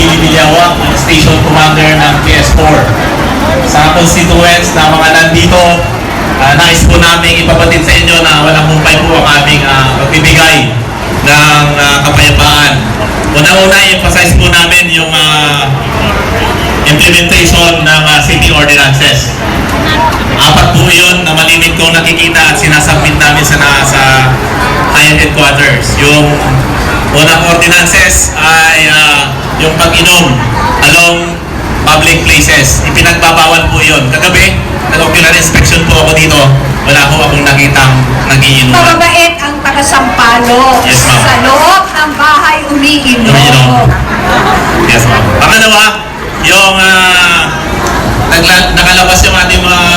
Billy Villawak, ang Station Commander ng PS4. Sa constituents na mga nandito, ah, nais po namin ipabatid sa inyo na walang humpay po ang aming ah, pagbibigay ng ah, kapayapaan. Una-una, emphasize po namin yung ah, implementation ng ah, city ordinances. Apat po yun na malimit kong nakikita at sinasubmit namin sa, sa higher headquarters. Yung unang ordinances ay ah, yung pag-inom along public places. Ipinagbabawal po yun. Kagabi, nag-ocular inspection po ako dito. Wala po akong nakitang nagiinuman. Mababait ang taga-sampalo. Yes, ma'am. Sa loob ng bahay umiinom. Umiinom. Yes, ma'am. Pangalawa, yung ah, nagla- nakalabas yung ating mga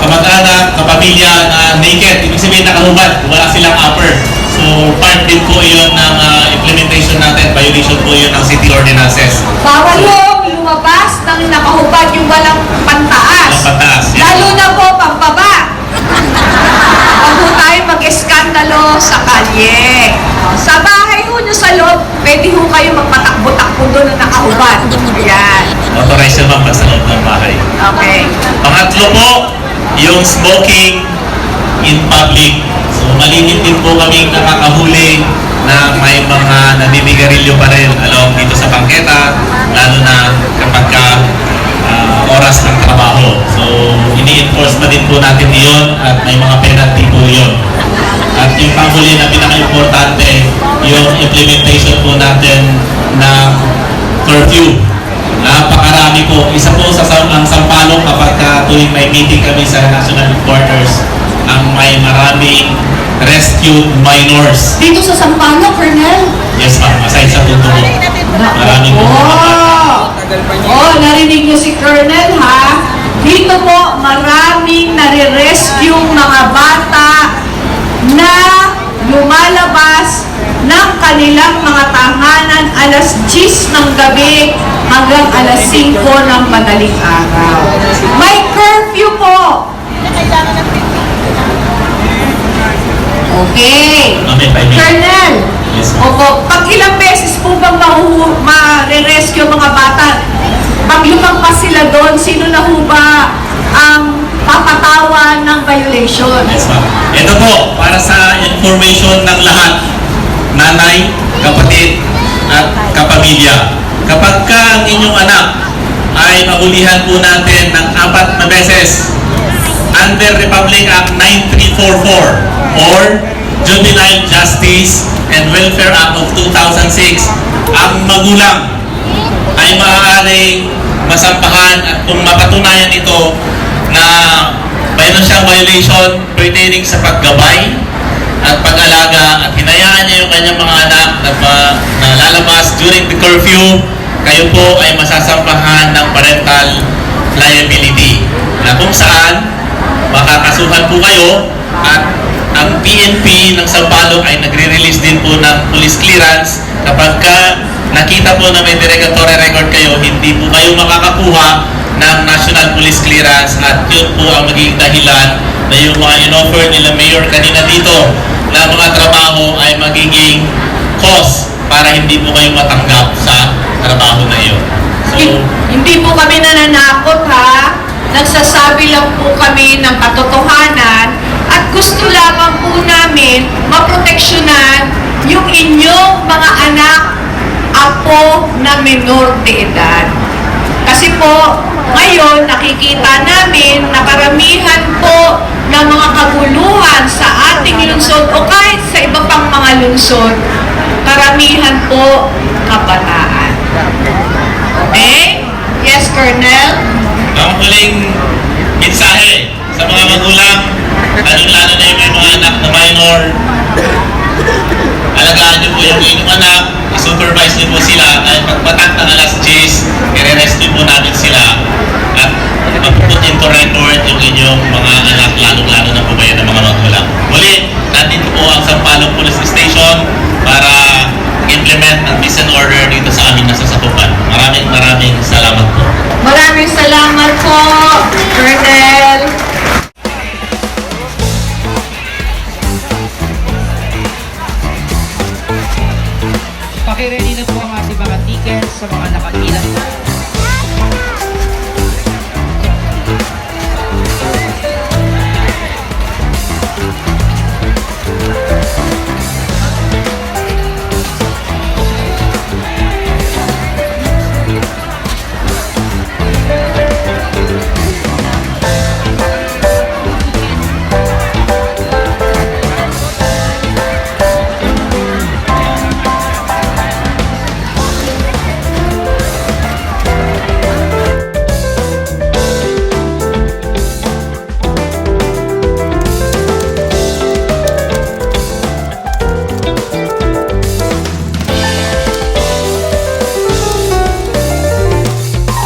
kamag-anak, kapamilya na naked. Ibig sabihin nakahubad. Wala silang upper. So, part din po yun ng ah, implementation natin. Violation po yun ng city ordinances. Bawal yung lumabas ng nakahubad yung walang pantaas. Ang pataas. Yes. Lalo na po pampaba. Huwag po tayo mag-eskandalo sa kalye. Sa bahay ho nyo sa loob, pwede ho kayo magpatakbo-takbo doon na nakahubad. Yan. Authorized naman pa sa loob ng bahay. Okay. Pangatlo po, yung smoking in public. So, malimit din po kami nakakahuli na naninigarilyo pa rin along dito sa bangketa, lalo na kapag ka, ah, oras ng trabaho. So, ini-enforce pa din po natin iyon at may mga penalty po yun. At yung panghuli na pinaka-importante, yung implementation po natin ng curfew. Napakarami po. Isa po sa ang sampalong kapag ka tuwing may meeting kami sa national headquarters, ang may maraming rescued minors. Dito sa Sampalo, Colonel. Yes ma'am, aside sa mo. Maraming po. Oh, oh, narinig niyo si Colonel ha? Dito po, maraming nare-rescue mga bata na lumalabas ng kanilang mga tahanan alas 10 ng gabi hanggang alas 5 ng madaling araw. May curfew po. Mami, five minutes. Colonel, Yes, ma'am. Opo, pag ilang beses po bang ma-rescue mga bata? Pag lumagpas sila doon, sino na ho ba ang papatawan ng violation? Yes ma'am. Ito po, para sa information ng lahat, nanay, kapatid, at kapamilya. Kapag ka ang inyong anak ay mahulihan po natin ng apat na beses under Republic Act 9344 or Juvenile Justice and Welfare Act of 2006, ang magulang ay maaaring masampahan at kung mapatunayan ito na mayroon siyang violation pertaining sa paggabay at pag-alaga at hinayaan niya yung kanyang mga anak na, ma- na lalabas during the curfew, kayo po ay masasampahan ng parental liability. Na kung saan makakasuhan po kayo at ang PNP ng Sampaloc ay nagre-release din po ng police clearance kapag ka nakita po na may derogatory record kayo, hindi po kayo makakakuha ng National Police Clearance at yun po ang magiging dahilan na yung mga in-offer nila Mayor kanina dito na mga trabaho ay magiging cause para hindi po kayo matanggap sa trabaho na iyon. So, Hin- Hindi po kami nananakot ha. Nagsasabi lang po kami ng katotohanan at gusto lamang maproteksyonan yung inyong mga anak apo na menor de edad. Kasi po, ngayon nakikita namin na karamihan po ng mga kaguluhan sa ating lungsod o kahit sa iba pang mga lungsod, karamihan po kabataan. Okay? Yes, Colonel? ang huling mensahe sa mga magulang, lalo-lalo na yung mga anak na minor, alagaan niyo po yung inyong anak, i-supervise niyo po sila, dahil pagpatak ng alas 10, i-rescue po natin sila, at mapuput into record yung inyong mga anak, lalo-lalo na po kayo ng mga magulang. Muli, nandito po ang Sampaloc Police Station para implement ang peace order sa mga nakakita